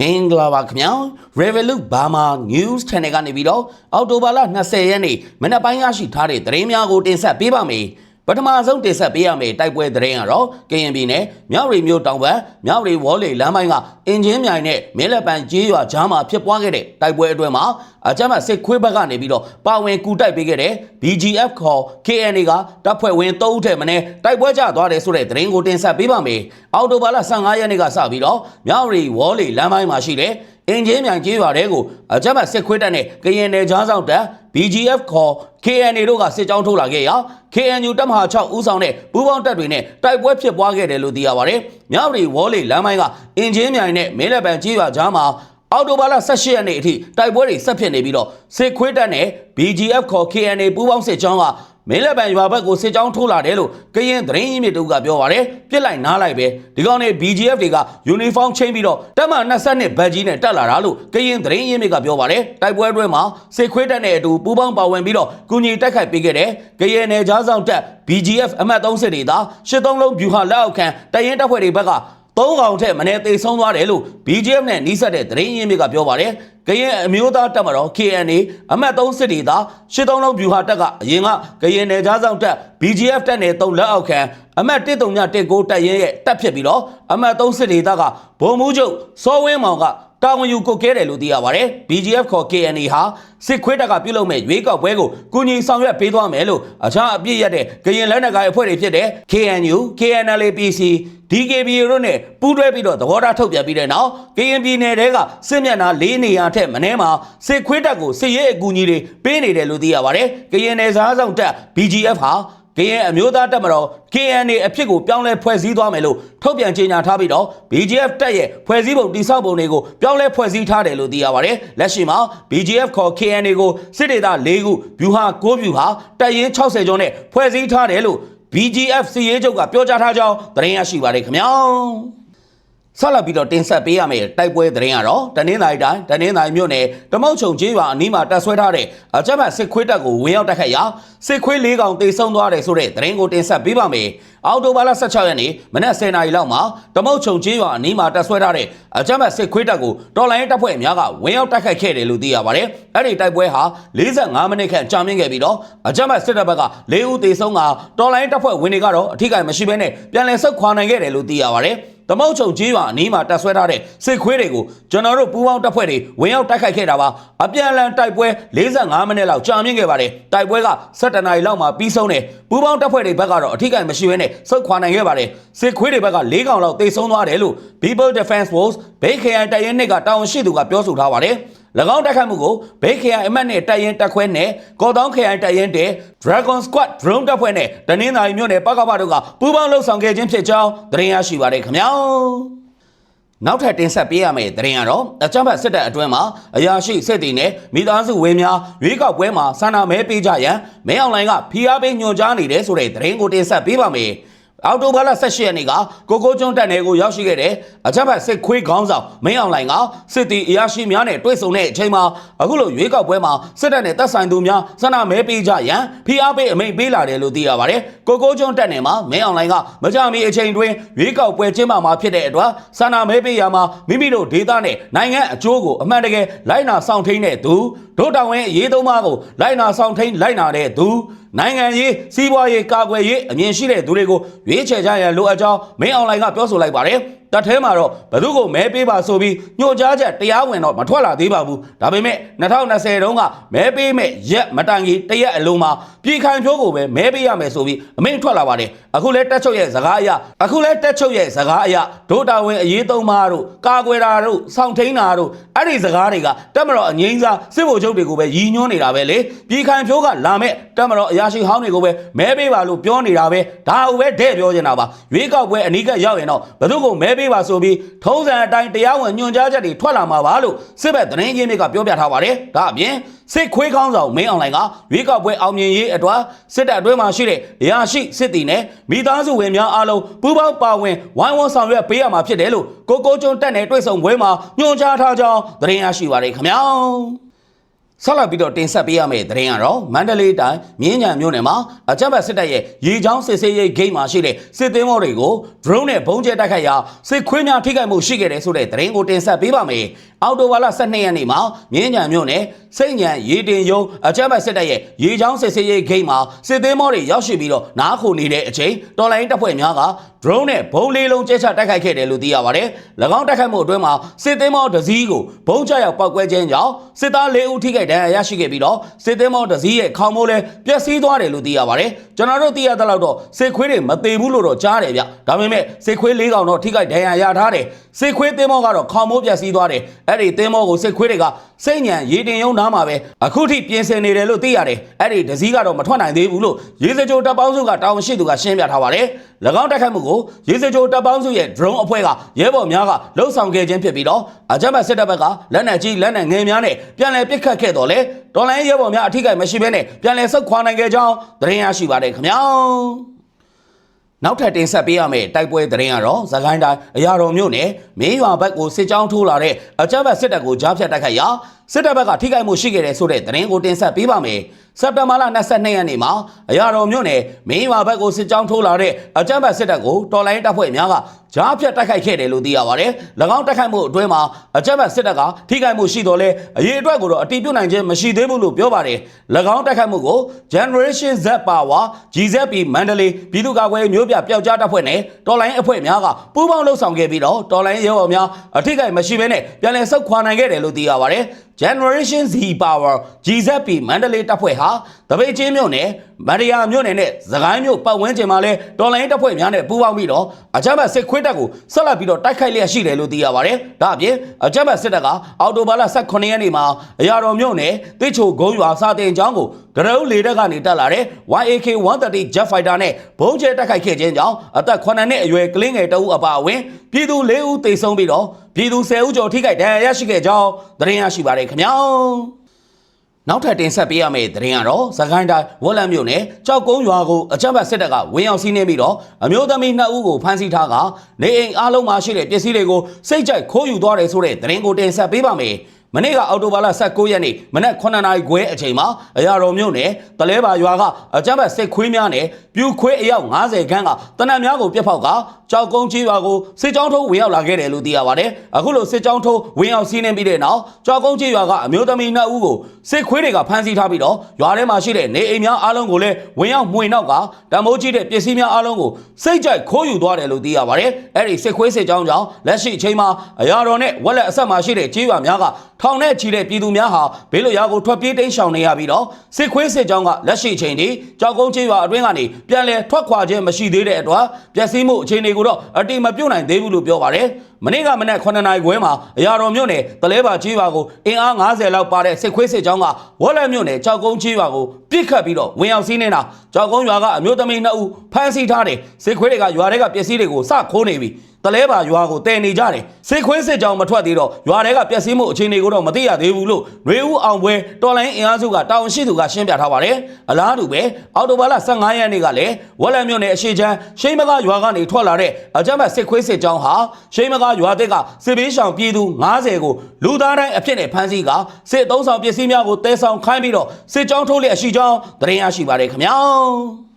မင်္ဂလာပါခင်ဗျာ Revolut Burma News Channel ကနေပြီးတော့အောက်တိုဘာလ20ရက်နေ့မနက်ပိုင်းရရှိထားတဲ့သတင်းများကိုတင်ဆက်ပေးပါမယ် ပထမဆုံးတင်ဆက်ပေးရမယ့်တိုက်ပွဲသတင်းကတော့ကရင်ပြည်နယ်မြောက်ရီမြို့တောင်ဘက်မြောက်ရီဝေါ်လေလမ်းပိုင်းကအင်ဂျင်မြိုင်နဲ့မဲလက်ပံကျေးရွာကြားမှာဖြစ်ပွားခဲ့တဲ့တိုက်ပွဲအတွင်းမှာအကြမ်းဖက်စစ်ခွေးဘက်ကနေပြီးတော့ပါဝင်ကူတိုက်ပေးခဲ့တဲ့ BGF ခေါ် KNA ကတပ်ဖွဲ့ဝင်3ဦးထက်မနည်းတိုက်ပွဲကျသွားတယ်ဆိုတဲ့သတင်းကိုတင်ဆက်ပေးပါမယ်အောက်တိုဘာလ15ရက်နေ့ကစပြီးတော့မြောက်ရီဝေါ်လေလမ်းပိုင်းမှာရှိတဲ့အင်ဂျင်မြိုင်ကျေးရွာတဲကိုအကြမ်းဖက်စစ်ခွေးတပ်နဲ့ကရင်နယ်ကြားဆောင်တပ် BGF ခေါ် KNA တို့ကစစ်ကြောင်းထုတ်လာခဲ့ရာ KNU တပ်မဟာ6ဦးဆောင်တဲ့ပူးပေါင်းတပ်တွေနဲ့တိုက်ပွဲဖြစ်ပွားခဲ့တယ်လို့သိရပါတယ်။မြောက်ရီဝေါ်လေလမ်းပိုင်းကအင်ဂျင်မြိုင်နဲ့မဲလက်ပံကျေးရွာကြားမှာအော်တိုဘာလ18ရက်နေ့အထိတိုက်ပွဲတွေဆက်ဖြစ်နေပြီးတော့စစ်ခွေးတပ်နဲ့ BGF ခေါ် KNA ပူးပေါင်းစစ်ကြောင်းက မင်းလက်ပံရွာဘက်ကိုစစ်ကြောင်းထိုးလာတယ်လို့ကရင်သတင်းရင်းမြစ်တို့ကပြောပါတယ်ပြစ်လိုက်နားလိုက်ပဲဒီကောင်နေ BGF တွေကယူနီဖောင်းချင်းပြီးတော့တပ်မ22ဘတ်ကြီးနဲ့တက်လာတာလို့ကရင်သတင်းရင်းမြစ်ကပြောပါတယ်တိုက်ပွဲအတွင်းမှာစစ်ခွေးတပ်နဲ့အတူပူးပေါင်းပါဝင်ပြီးတော့ကုညီတိုက်ခိုက်ပေးခဲ့တဲ့ကရင်နယ်ကြားဆောင်တပ် BGF အမှတ်3စစ်တွေသာ83လုံးဗျူဟာလက်အောက်ခံတရင်တပ်ဖွဲ့တွေဘက်ကသုံးကောင်ထက်မနေ့သေဆုံးသွားတယ်လို့ BGF နဲ့နှိစက်တဲ့သတင်းရင်းမြစ်ကပြောပါတယ်။ ကရင်အမျိုးသားတပ်မတော် KNA အမှတ်3စစ်ဒေသရှစ်သုံးလုံးဗျူဟာတပ်ကအရင်ကကရင်နယ်ကြားဆောင်တပ် BGF တပ်နယ်3လက်အောက်ခံအမှတ်139တပ်ရင်ရဲ့တပ်ဖြစ်ပြီးတော့အမှတ်3စစ်ဒေသကဗိုလ်မှူးချုပ်စောဝင်းမောင်ကတာဝန်ယူကိုကဲတယ်လို့သိရပါတယ်။ BGF ခေါ် KNA ဟာစစ်ခွေးတပ်ကပြုလုပ်မဲ့ရွေးကောက်ပွဲကိုကုညီဆောင်ရွက်ပေးသွားမယ်လို့အခြားအပြစ်ရတဲ့ကရင်လက်နက်ကိုင်အဖွဲ့တွေဖြစ်တဲ့ KNU, KNLAPC, DKBA တို့နဲ့ပူးတွဲပြီးတော့သဘောထားထုတ်ပြန်ပြီးတဲ့နောက်ကရင်ပြည်နယ်တဲကစစ်မျက်နှာ၄နေရာထက်မနည်းမှာစစ်ခွေးတပ်ကိုစစ်ရေးအကူအညီတွေပေးနေတယ်လို့သိရပါတယ်။ကရင်နယ်စားဆောင်တပ် BGF ဟာ ကရင်အမျိုးသားတပ်မတော် KNA အဖြစ်ကိုပြောင်းလဲဖွဲ့စည်းသွားမယ်လို့ထုတ်ပြန်ကြေညာထားပြီးတော့ BGF တပ်ရဲ့ဖွဲ့စည်းပုံတိစောက်ပုံတွေကိုပြောင်းလဲဖွဲ့စည်းထားတယ်လို့သိရပါတယ်။လက်ရှိမှာ BGF ခေါ် KNA ကိုစစ်ဒေသ၄ခုဗျူဟာ၉ဗျူဟာတပ်ရင်း60ကျော်နဲ့ဖွဲ့စည်းထားတယ်လို့ BGF စီရေးချုပ်ကပြောကြားထားကြောင်းသတင်းရရှိပါတယ်ခင်ဗျာ။ ဆက်လက်ပြီးတော့တင်ဆက်ပေးရမယ့်တိုက်ပွဲသတင်းကတော့တနင်္သာရီတိုင်းတနင်္သာရီမြို့နယ်တမုတ်ချုံကျေးရွာအနီးမှာတပ်ဆွဲထားတဲ့အကြမ်းဖက်စစ်ခွေးတပ်ကိုဝင်ရောက်တိုက်ခိုက်ရာစစ်ခွေး၄ကောင်တေဆုံးသွားတယ်ဆိုတဲ့သတင်းကိုတင်ဆက်ပေးပါမယ်။အော်တိုဘာလ16ရက်နေ့မနက်10:00နာရီလောက်မှာတမုတ်ချုံကျေးရွာအနီးမှာတပ်ဆွဲထားတဲ့အကြမ်းဖက်စစ်ခွေးတပ်ကိုတော်လိုင်းတပ်ဖွဲ့များကဝင်ရောက်တိုက်ခိုက်ခဲ့တယ်လို့သိရပါတယ်။အဲ့ဒီတိုက်ပွဲဟာ45မိနစ်ခန့်ကြာမြင့်ခဲ့ပြီးတော့အကြမ်းဖက်စစ်တပ်ဘက်က၄ဦးတေဆုံးကတော်လိုင်းတပ်ဖွဲ့ဝင်တွေကတော့အထိကိမရှိဘဲနဲ့ပြန်လည်ဆုတ်ခွာနိုင်ခဲ့တယ်လို့သိရပါတယ်။ တမောက်ချုံကြီးရွာအနီးမှာတပ်ဆွဲထားတဲ့စစ်ခွေးတွေကိုကျွန်တော်တို့ပူးပေါင်းတပ်ဖွဲ့တွေဝင်ရောက်တိုက်ခိုက်ခဲ့တာပါအပြန်အလှန်တိုက်ပွဲ45မိနစ်လောက်ကြာမြင့်ခဲ့ပါတယ်တိုက်ပွဲက7နာရီလောက်မှာပြီးဆုံးတယ်ပူးပေါင်းတပ်ဖွဲ့တွေဘက်ကတော့အထိကိမရှိဘဲနဲ့ဆုတ်ခွာနိုင်ခဲ့ပါတယ်စစ်ခွေးတွေဘက်က၄កောင်လောက်တေဆုံးသွားတယ်လို့ People Defense Force ဘေးခရိုင်တပ်ရင်းနှစ်ကတာဝန်ရှိသူကပြောဆိုထားပါတယ်၎ င်းတိုက်ခိုက်မှုကိုဘေးခရိုင်အမတ်နဲ့တပ်ရင်တပ်ခွဲနဲ့ကော်တောင်းခရိုင်တပ်ရင်တဲ့ Dragon Squad drone တပ်ဖွဲ့နဲ့တနင်္သာရီမြို့နယ်ပကပတို့ကပူးပေါင်းလှုပ်ဆောင်ခဲ့ခြင်းဖြစ်ကြောင်းသတင်းရရှိပါရခင်ဗျာနောက်ထပ်တင်ဆက်ပေးရမယ့်သတင်းကတော့အကြမ်းဖက်စစ်တပ်အတွင်းမှာအရာရှိစစ်တီနဲ့မိသားစုဝင်များရွေးကောက်ပွဲမှာဆန္ဒမဲပေးကြရန်မဲအွန်လိုင်းကဖိအားပေးညွှန်ကြားနေတယ်ဆိုတဲ့သတင်းကိုတင်ဆက်ပေးပါမယ်။ အော်တိုဘာလ18ရက်နေ့ကကိုကိုကျွန်းတက်နယ်ကိုရောက်ရှိခဲ့တဲ့အကြမ်းဖက်စစ်ခွေးခေါင်းဆောင်မင်းအောင်လှိုင်ကစစ်တီအရာရှိများနဲ့တွေ့ဆုံတဲ့အချိန်မှာအခုလိုရွေးကောက်ပွဲမှာစစ်တပ်နဲ့တပ်ဆိုင်သူများဆန္ဒမဲပေးကြရန်ဖိအားပေးအမိန့်ပေးလာတယ်လို့သိရပါတယ်။ကိုကိုကျွန်းတက်နယ်မှာမင်းအောင်လှိုင်ကမကြမီအချိန်တွင်ရွေးကောက်ပွဲကျင်းပမှာဖြစ်တဲ့အတွက်ဆန္ဒမဲပေးရမှာမိမိတို့ဒေသနဲ့နိုင်ငံအကျိုးကိုအမှန်တကယ်လိုက်နာဆောင်ထိန်တဲ့သူဒုတောင်ဝင်အရေးသုံးပါးကိုလိုက်နာဆောင်ထိန်လိုက်နာတဲ့သူနိုင်ငံရေးစီးပွားရေးကာကွယ်ရေးအမြင်ရှိတဲ့သူတွေကိုရွေးချယ်ကြရန်လိုအပ်ကြောင်းမင်းအွန်လိုင်းကပြောဆိုလိုက်ပါတယ်။ တပ်ထဲမှာတော့ဘယ်သူကိုမဲပေးပါဆိုပြီးညှို့ကြားချက်တရားဝင်တော့မထွက်လာသေးပါဘူး။ဒါပေမဲ့2020တုန်းကမဲပေးမဲ့ရက်မတိုင်ကြီးတရက်အလုံးမှာပြည်ခိုင်ဖြိုးကိုပဲမဲပေးရမယ်ဆိုပြီးအမိန့်ထွက်လာပါတယ်။အခုလဲတက်ချုပ်ရဲ့စကားအရအခုလဲတက်ချုပ်ရဲ့စကားအရဒိုတာဝင်အရေးသုံးပါတို့ကာကွယ်တာတို့စောင့်ထိန်တာတို့အဲ့ဒီစကားတွေကတက်မတော်အငိမ့်စားစစ်ဗိုလ်ချုပ်တွေကိုပဲရည်ညွှန်းနေတာပဲလေ။ပြည်ခိုင်ဖြိုးကလာမဲ့တက်မတော်အရာရှိဟောင်းတွေကိုပဲမဲပေးပါလို့ပြောနေတာပဲဒါကိုပဲတဲ့ပြောနေတာပါရွေးကောက်ပွဲအနီးကပ်ရောက်ရင်တော့ဘယ်သူကိုမဲပေးပါဆိုပြီးထုံးစံအတိုင်းတရားဝင်ညွှန်ကြားချက်တွေထွက်လာမှာပါလို့စစ်ဘက်သတင်းရင်းမြစ်ကပြောပြထားပါတယ်ဒါအပြင်စစ်ခွေးကောင်းဆောင်မင်းအောင်လှိုင်ကရွေးကောက်ပွဲအောင်မြင်ရေးအတွက်စစ်တပ်အတွင်းမှာရှိတဲ့ရရှိစစ်တီနဲ့မိသားစုဝင်များအားလုံးပူးပေါင်းပါဝင်ဝိုင်းဝန်းဆောင်ရွက်ပေးရမှာဖြစ်တယ်လို့ကိုကိုကျွန်းတက်နယ်တွေ့ဆုံပွဲမှာညွှန်ကြားထားကြောင်းသတင်းရရှိပါတယ်ခင်ဗျာ ဆက်လက်ပြီးတော့တင်ဆက်ပေးရမယ့်သတင်းကတော့မန္တလေးတိုင်းမြင်းညံမြို့နယ်မှာအကြမ်းဖက်စစ်တပ်ရဲ့ရေချောင်းစစ်ဆေးရေးဂိတ်မှာရှိတဲ့စစ်သင်းမောတွေကို drone နဲ့ဘုံကျဲတိုက်ခိုက်ရာစစ်ခွေးများထိခိုက်မှုရှိခဲ့တယ်ဆိုတဲ့သတင်းကိုတင်ဆက်ပေးပါမယ်။အော်တိုဘာလ12ရက်နေ့မှာမြင်းညံမြို့နယ်စိတ်ညံရေတင်ယုံအကြမ်းဖက်စစ်တပ်ရဲ့ရေချောင်းစစ်ဆေးရေးဂိတ်မှာစစ်သင်းမောတွေရောက်ရှိပြီးတော့နားခိုနေတဲ့အချိန်တော်လိုင်းတပ်ဖွဲ့များက drone နဲ့ဘုံလေးလုံးကျဲချတိုက်ခိုက်ခဲ့တယ်လို့သိရပါတယ်။၎င်းတိုက်ခိုက်မှုအတွင်းမှာစစ်သင်းမောတစ်စီးကိုဘုံကျရောက်ပောက်ကွဲခြင်းကြောင့်စစ်သား၄ဦးထိခိုက်ဒဏ်ရာရရှိခဲ့ပြီးတော့စစ်သင်းမောတစ်စီးရဲ့ခေါင်းမိုးလည်းပျက်စီးသွားတယ်လို့သိရပါတယ်။ကျွန်တော်တို့သိရသလောက်တော့စစ်ခွေးတွေမသေးဘူးလို့တော့ကြားတယ်ဗျ။ဒါပေမဲ့စစ်ခွေး၄ကောင်တော့ထိခိုက်ဒဏ်ရာရထားတယ်။စစ်ခွေးသင်းမောကတော့ခေါင်းမိုးပျက်စီးသွားတယ်။အဲ့ဒီသင်းမောကိုစစ်ခွေးတွေကစိတ်ညံရေတင်ယုံနားမှာပဲအခုထိပြင်ဆင်နေတယ်လို့သိရတယ်။အဲ့ဒီတစ်စီးကတော့မထွက်နိုင်သေးဘူးလို့ရေစကြိုတပ်ပေါင်းစုကတာဝန်ရှိသူကရှင်းပြထားပါတယ်။၎င်းတိုက်ခိုက်မှုကိုရေစကြိုတပ်ပေါင်းစုရဲ့ drone အဖွဲ့ကရဲဘော်များကလှုပ်ဆောင်ခဲ့ခြင်းဖြစ်ပြီးတော့အကြမ်းဖက်စစ်တပ်ဘက်ကလက်နက်ကြီးလက်နက်ငယ်များနဲ့ပြန်လည်ပစ်ခတ်ခဲ့တော်လဲတော်လိုင်းရဲဘော်များအထိကိမရှိဘဲနဲ့ပြန်လည်ဆုတ်ခွာနိုင်ခဲ့ကြောင်းသတင်းရရှိပါတယ်ခင်ဗျာ နောက်ထပ်တင်ဆက်ပေးရမယ့်တိုက်ပွဲသတင်းကတော့သခိုင်းတိုင်းအရာတော်မြို့နယ်မင်းရွာဘက်ကိုစစ်ကြောင်းထိုးလာတဲ့အကြမ်းဖက်စစ်တပ်ကိုကြားဖြတ်တိုက်ခိုက်ရာ စစ်တပ်ဘက်ကထိခိုက်မှုရှိခဲ့တယ်ဆိုတဲ့သတင်းကိုတင်ဆက်ပေးပါမယ်စက်တဘာလ22ရက်နေ့မှာအရာတော်မြို့နယ်မင်းရွာဘက်ကိုစစ်ကြောင်းထိုးလာတဲ့အကြမ်းဖက်စစ်တပ်ကိုတော်လိုင်းတပ်ဖွဲ့များကကြားဖြတ်တိုက်ခိုက်ခဲ့တယ်လို့သိရပါတယ်၎င်းတိုက်ခိုက်မှုအတွင်းမှာအကြမ်းဖက်စစ်တပ်ကထိခိုက်မှုရှိတော်လဲအရေးအတွက်ကိုတော့အတိပြုနိုင်ခြင်းမရှိသေးဘူးလို့ပြောပါတယ်၎င်းတိုက်ခိုက်မှုကို Generation Z Power GZP မန္တလေးပြည်သူ့ကာကွယ်ရေးမျိုးပြပျောက်ကြားတပ်ဖွဲ့နဲ့တော်လိုင်းအဖွဲ့များကပူးပေါင်းလှုပ်ဆောင်ခဲ့ပြီးတော့တော်လိုင်းရဲဘော်များအထိခိုက်မရှိဘဲနဲ့ပြန်လည်ဆုတ်ခွာနိုင်ခဲ့တယ်လို့သိရပါတယ် Generation Z Power GZP မန္တလေးတပ်ဖွဲ့ဟာတပိတ်ချင်းမြို့နယ်မရယာမြို့နယ်နဲ့သခိုင်းမြို့ပတ်ဝန်းကျင်မှာလဲတော်လိုင်းတပ်ဖွဲ့များနဲ့ပူးပေါင်းပြီးတော့အကြမ်းဖက်စစ်ခွေးတပ်ကိုဆက်လက်ပြီးတော့တိုက်ခိုက်လျက်ရှိတယ်လို့သိရပါတယ်။ဒါအပြင်အကြမ်းဖက်စစ်တပ်ကအော်တိုဘာလ18ရက်နေ့မှာအရာတော်မြို့နယ်တိချိုဂုံးရွာစာတင်ကျောင်းကိုကရုလေတပ်ကနေတက်လာတဲ့ YAK 130 Jet Fighter နဲ့ဘုံကျဲတိုက်ခိုက်ခဲ့ခြင်းကြောင့်အသက်9နှစ်အရွယ်ကလေးငယ်တအုပ်အပါအဝင်ပြည်သူ၄ဦးသေဆုံးပြီးတော့ ပြည်သူ10ဦးကျော်ထိခိုက်ဒဏ်ရာရရှိခဲ့ကြောင်းသတင်းရရှိပါတယ်ခင်ဗျာ။နောက်ထပ်တင်ဆက်ပေးရမယ့်သတင်းကတော့သခိုင်းတိုင်းဝက်လက်မြို့နယ်ကြောက်ကုန်းရွာကိုအကြမ်းဖက်စစ်တပ်ကဝင်ရောက်စီးနှင်းပြီးတော့အမျိုးသမီးနှစ်ဦးကိုဖမ်းဆီးထားကနေအိမ်အားလုံးမှာရှိတဲ့ပစ္စည်းတွေကိုစိတ်ကြိုက်ခိုးယူသွားတယ်ဆိုတဲ့သတင်းကိုတင်ဆက်ပေးပါမယ်။ မနေ့ကအော်တိုဘာလ19ရက်နေ့မနက်9နာရီခွဲအချိန်မှာအရာတော်မြို့နယ်တလဲပါရွာကအကြမ်းဖက်စစ်ခွေးများနဲ့ပြူခွေးအယောက်90ခန်းကတနက်များကိုပြတ်ဖောက်ကကြောက်ကုန်းကြီးရွာကိုစစ်ကြောင်းထိုးဝင်ရောက်လာခဲ့တယ်လို့သိရပါတယ်။အခုလိုစစ်ကြောင်းထိုးဝင်ရောက်စီးနှင်းပြီးတဲ့နောက်ကြောက်ကုန်းကြီးရွာကအမျိုးသမီးနှစ်ဦးကိုစစ်ခွေးတွေကဖမ်းဆီးထားပြီးတော့ရွာထဲမှာရှိတဲ့နေအိမ်များအားလုံးကိုလည်းဝင်ရောက်မှွေနောက်ကတမိုးကြီးတဲ့ပစ္စည်းများအားလုံးကိုစိတ်ကြိုက်ခိုးယူသွားတယ်လို့သိရပါတယ်။အဲ့ဒီစစ်ခွေးစစ်ကြောင်းကြောင့်လက်ရှိအချိန်မှာအရာတော်နဲ့ဝက်လက်အဆက်မှာရှိတဲ့ကြီးရွာများကထောင်နဲ့ချီတဲ့ပြည်သူများဟာဘေးလွတ်ရာကိုထွက်ပြေးတိမ်းရှောင်နေရပြီးတော့စစ်ခွေးစစ်ကြောင်းကလက်ရှိအချိန်ထိကြောက်ကုန်းချေးရွာအတွင်းကနေပြန်လည်ထွက်ခွာခြင်းမရှိသေးတဲ့အတွက်ပျက်စီးမှုအခြေအနေကိုတော့အတိမပြုတ်နိုင်သေးဘူးလို့ပြောပါတယ်။မနေ့ကမနက်9နာရီခွဲမှာအရာတော်မြို့နယ်တလဲပါချေးရွာကိုအင်အား90လောက်ပါတဲ့စစ်ခွေးစစ်ကြောင်းကဝက်လက်မြို့နယ်ကြောက်ကုန်းချေးရွာကိုပြစ်ခတ်ပြီးတော့ဝင်ရောက်စီးနေတာကြောက်ကုန်းရွာကအမျိုးသမီး2ဦးဖမ်းဆီးထားတယ်စစ်ခွေးတွေကရွာတွေကပစ္စည်းတွေကိုစခိုးနေပြီတ လဲပါရွာကိုတည်နေကြတယ်စစ်ခွေးစစ်ကြောင်မထွက်သေးတော့ရွာတွေကပျက်စီးမှုအခြေအနေကိုတော့မသိရသေးဘူးလို့ရွေဦးအောင်ပွဲတော်လိုင်းအင်အားစုကတာဝန်ရှိသူကရှင်းပြထားပါတယ်အလားတူပဲအော်တိုဘာလ15ရက်နေ့ကလည်းဝက်လက်မြို့နယ်အရှိချမ်းရှိမကားရွာကနေထွက်လာတဲ့အကြမ်းဖက်စစ်ခွေးစစ်ကြောင်ဟာရှိမကားရွာသစ်ကစစ်ဘေးရှောင်ပြည်သူ90ကိုလူသားတိုင်းအဖြစ်နဲ့ဖမ်းဆီးကစစ်သုံးဆောင်ပစ္စည်းများကိုတဲဆောင်ခိုင်းပြီးတော့စစ်ကြောင်ထုတ်လျက်ရှိကြောင်းသတင်းရရှိပါတယ်ခင်ဗျာ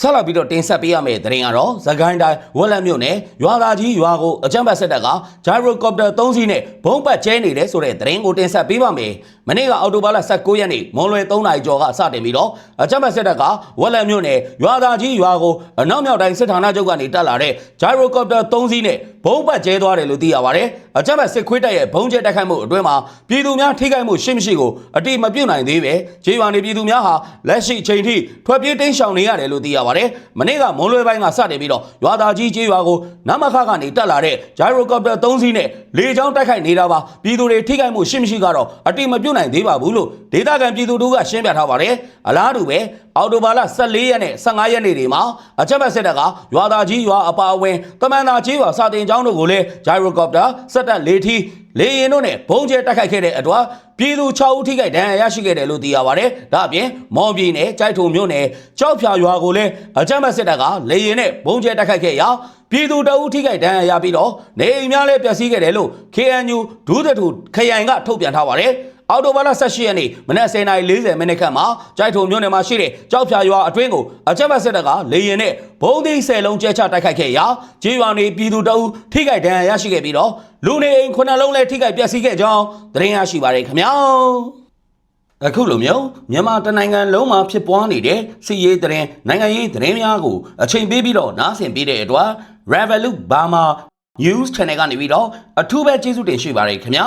ဆက်လက်ပြီးတော့တင်ဆက်ပေးရမယ့်သတင်းကတော့သခိုင်းတိုင်းဝက်လက်မြို့နယ်ရွာသားကြီးရွာကိုအကြမ်းဖက်စစ်တပ်ကဂျိုင်ရိုကော်ပတာ3စီးနဲ့ဘုံပတ်ကျဲနေတယ်ဆိုတဲ့သတင်းကိုတင်ဆက်ပေးပါမယ်။ မနေ့ကအော်တိုဘာလ19ရက်နေ့မွန်လွယ်3နာရီကျော်ကစတင်ပြီးတော့အကြမ်းဖက်စစ်တပ်ကဝက်လက်မြို့နယ်ရွာသားကြီးရွာကိုအနောက်မြောက်တိုင်းစစ်ဌာနချုပ်ကနေတက်လာတဲ့ဂျိုင်ရိုကော်ပတာ3စီးနဲ့ဘုံပတ်ကျဲသွားတယ်လို့သိရပါတယ်။အကြမ်းဖက်စစ်ခွေးတပ်ရဲ့ဘုံကျဲတိုက်ခိုက်မှုအတွင်းမှာပြည်သူများထိခိုက်မှုရှိမရှိကိုအတိမပြုတ်နိုင်သေးပဲ။ဂျေးရွာနေပြည်သူများဟာလက်ရှိအချိန်ထိထွက်ပြေးတိမ်းရှောင်နေရတယ်လို့သိရပါတယ်။မနေ့ကမွန်လွယ်ပိုင်းကစတင်ပြီးတော့ရွာသားကြီးကျေးရွာကိုနမခကနေတက်လာတဲ့ဂျိုင်ရိုကော်ပတာ3စီးနဲ့လေကြောင်းတိုက်ခိုက်နေတာပါပြည်သူတွေထိခိုက်မှုရှိမရှိကတော့အတိမပြုတ်နိုင်သေးပါဘူးလို့ဒေသခံပြည်သူတို့ကရှင်းပြထားပါတယ်အလားတူပဲအော်တိုဘာလ14ရက်နဲ့15ရက်နေ့တွေမှာအချက်မဲ့စစ်တပ်ကရွာသားကြီးရွာအပါအဝင်တမန်သားကြီးရွာစာတင်ကျောင်းတို့ကိုလည်းဂျိုင်ရိုကော်ပတာစက်တက်လေထီလေရင်တို့နဲ့ဘုံကျဲတိုက်ခိုက်ခဲ့တဲ့အတွက်ပြည်သူ6ဦးထိခိုက်ဒဏ်ရာရရှိခဲ့တယ်လို့သိရပါတယ်။ဒါအပြင်မော်ပြည်နယ်ကြိုက်ထုံမြို့နယ်ကြောက်ဖြာရွာကိုလည်းအကြမ်းဖက်စစ်တပ်ကလေရင်နဲ့ဘုံကျဲတိုက်ခိုက်ခဲ့ရာပြည်သူတအုပ်ထိခိုက်ဒဏ်ရာရပြီးတော့နေအိမ်များလည်းပျက်စီးခဲ့တယ်လို့ KNU ဒူးတထူခရိုင်ကထုတ်ပြန်ထားပါတယ်။ အော်တိုဘာလ18ရက်နေ့မနက်10:40မိနစ်ခန့်မှာကြိုက်ထုံမြို့နယ်မှာရှိတဲ့ကြောက်ဖြာရွာအတွင်းကိုအကြမ်းဖက်စစ်တပ်ကလေရင်နဲ့ဘုံသီး10လုံးကျဲချတိုက်ခိုက်ခဲ့ရာကြေးရွာနေပြည်သူတအုပ်ထိခိုက်ဒဏ်ရာရရှိခဲ့ပြီးတော့လူနေအိမ်ခုနှစ်လုံးလည်းထိခိုက်ပျက်စီးခဲ့ကြောင်းသတင်းရရှိပါရခင်ဗျာအခုလိုမျိုးမြန်မာတနိုင်ငံလုံးမှာဖြစ်ပွားနေတဲ့စီရေးသတင်းနိုင်ငံရေးသတင်းများကိုအချိန်ပေးပြီးတော့နားဆင်ပေးတဲ့အတွက် Revolut Burma News Channel ကနေပြီးတော့အထူးပဲကျေးဇူးတင်ရှိပါတယ်ခင်ဗျာ